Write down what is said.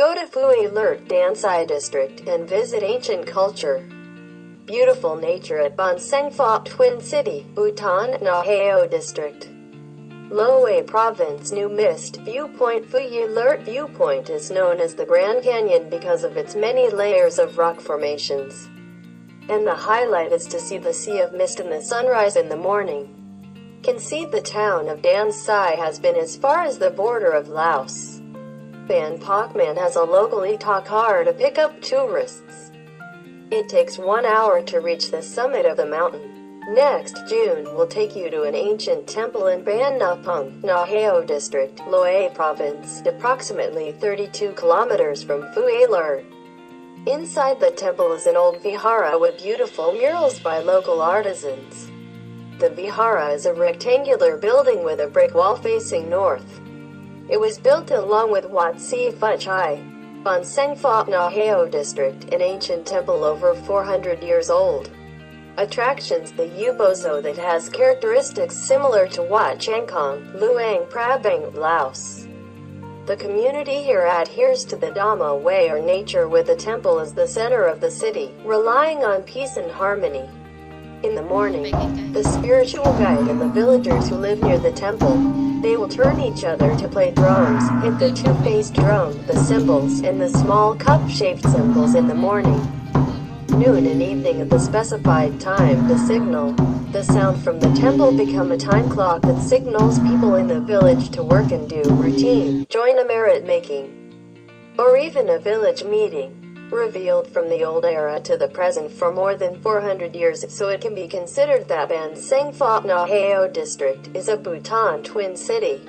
Go to Phui Lert Dansai District and visit ancient culture. Beautiful nature at Banseng Pho Twin City, Bhutan, Naheo District. Loei Province New Mist Viewpoint Phui Lert Viewpoint is known as the Grand Canyon because of its many layers of rock formations. And the highlight is to see the Sea of Mist and the sunrise in the morning. Concede the town of Dan Sai has been as far as the border of Laos. Ban Pakman has a local e-talk car to pick up tourists. It takes one hour to reach the summit of the mountain. Next June will take you to an ancient temple in Ban Napung, Naheo District, Loei Province, approximately 32 kilometers from Phui Lert. Inside the temple is an old vihara with beautiful murals by local artisans. The vihara is a rectangular building with a brick wall facing north. It was built along with Wat Si Phut Chai, Banseng Pho Naheo district, an ancient temple over 400 years old. Attractions The Ubozo that has characteristics similar to Wat Changkong, Luang Prabang, Laos. The community here adheres to the Dhamma way or nature with the temple as the center of the city, relying on peace and harmony. In the morning, the spiritual guide and the villagers who live near the temple, they will turn each other to play drums, hit the two-faced drum, the cymbals, and the small cup-shaped cymbals in the morning. Noon and evening at the specified time, the signal, the sound from the temple become a time clock that signals people in the village to work and do routine, join a merit making, or even a village meeting revealed from the old era to the present for more than 400 years, so it can be considered that Banseng Pho Naheo district is a Bhutan twin city.